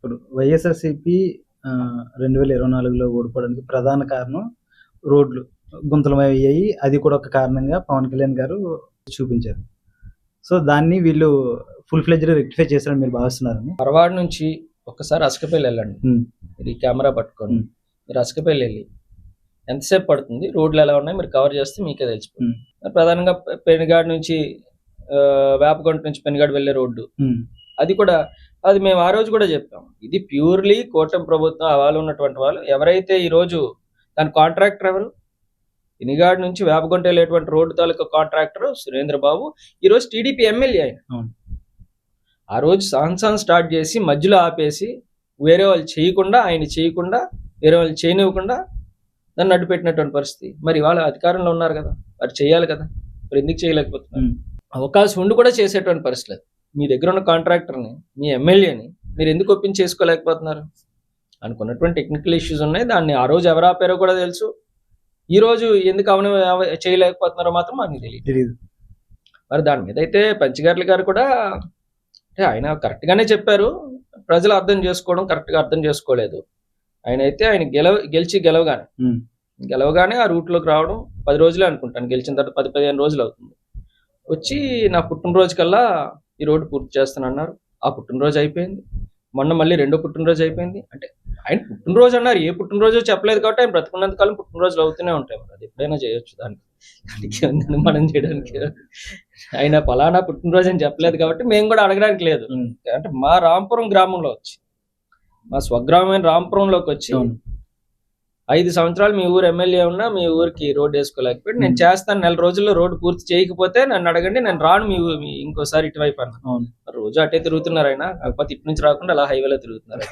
ఇప్పుడు వైఎస్ఆర్సీపీ రెండు వేల ఇరవై నాలుగులో ఓడిపోవడానికి ప్రధాన కారణం రోడ్లు గుంతలమయ్యాయి అది కూడా ఒక కారణంగా పవన్ కళ్యాణ్ గారు చూపించారు. సో దాన్ని వీళ్ళు ఫుల్ ఫ్లెడ్జ్గా రెక్టిఫై చేశారని మీరు భావిస్తున్నారని పరవాడ నుంచి ఒక్కసారి అసకపల్లి వెళ్ళండి. మీరు ఈ కెమెరా పట్టుకోండి. మీరు అసకపల్లి వెళ్ళి ఎంతసేపు పడుతుంది? రోడ్లు ఎలా ఉన్నాయి? మీరు కవర్ చేస్తే మీకే తెలిసిపోతుంది. మరి ప్రధానంగా పెనుగాడు నుంచి వేపకొండ నుంచి పెనుగాడు వెళ్ళే రోడ్డు. అది కూడా అది మేము ఆ రోజు కూడా చెప్పాం ఇది ప్యూర్లీ కూటమి ప్రభుత్వం అవాలు ఉన్నటువంటి వాళ్ళు. ఎవరైతే ఈ రోజు దాని కాంట్రాక్టర్ ఎవరు? ఇనిగాడ్ నుంచి వేపగుంట వెళ్ళేటువంటి రోడ్డు తాలూకా కాంట్రాక్టర్ సురేంద్ర బాబు ఈ రోజు టీడీపీ ఎమ్మెల్యే ఆయన. ఆ రోజు సాన్సాన్ స్టార్ట్ చేసి మధ్యలో ఆపేసి వేరే వాళ్ళు చేయకుండా ఆయన చేయకుండా వేరే వాళ్ళు చేయనివ్వకుండా దాన్ని అడ్డుపెట్టినటువంటి పరిస్థితి. మరి వాళ్ళ అధికారంలో ఉన్నారు కదా. మరి చేయాలి కదా. మరి ఎందుకు చేయలేకపోతున్నారు. అవకాశం ఉండి కూడా చేసేటువంటి పరిస్థితి మీ దగ్గర ఉన్న కాంట్రాక్టర్ని మీ ఎమ్మెల్యేని మీరు ఎందుకు ఒప్పించి చేసుకోలేకపోతున్నారు? అనుకున్నటువంటి టెక్నికల్ ఇష్యూస్ ఉన్నాయి. దాన్ని ఆ రోజు ఎవరు ఆపారో కూడా తెలుసు. ఈ రోజు ఎందుకు అవన అవ- చేయలేకపోతున్నారో మాత్రం మాకు తెలియదు. మరి దాని మీద అయితే పంచగారులు గారు కూడా అంటే ఆయన కరెక్ట్ గానే చెప్పారు. ప్రజలు అర్థం చేసుకోవడం కరెక్ట్గా అర్థం చేసుకోలేదు. ఆయన అయితే ఆయన గెలవ గెలిచి గెలవగానే గెలవగానే ఆ route లోకి రావడం పది రోజులే అనుకుంటాను. గెలిచిన తర్వాత పది పదిహేను రోజులు అవుతుంది. వచ్చి నా పుట్టినరోజు కల్లా ఈ రోడ్డు పూర్తి చేస్తానన్నారు. ఆ పుట్టినరోజు అయిపోయింది. మొన్న మళ్ళీ రెండో పుట్టినరోజు అయిపోయింది. అంటే ఆయన పుట్టినరోజు అన్నారు. ఏ పుట్టినరోజు చెప్పలేదు కాబట్టి ఆయన బ్రతుకున్నంత కాలం పుట్టినరోజులు అవుతూనే ఉంటాయి మరి. అది ఎప్పుడైనా చేయొచ్చు దానికి. దానికి మనం చేయడానికి. ఆయన పలానా పుట్టినరోజు అని చెప్పలేదు కాబట్టి మేము కూడా అడగడానికి లేదు. అంటే మా రాంపురం గ్రామంలో వచ్చి మా స్వగ్రామమైన రాంపురంలోకి వచ్చి. ఐదు సంవత్సరాలు మీ ఊరు ఎమ్మెల్యే ఉన్నా మీ ఊరికి రోడ్డు వేసుకోలేకపోయి నేను చేస్తాను నెల రోజుల్లో రోడ్డు పూర్తి చేయకపోతే నన్ను అడగండి నేను రాను మీ ఇంకోసారి ఇటువైపు అన్న. రోజు అటే తిరుగుతున్నారు ఆయన కాకపోతే ఇటు నుంచి రాకుండా అలా హైవేలో తిరుగుతున్నారు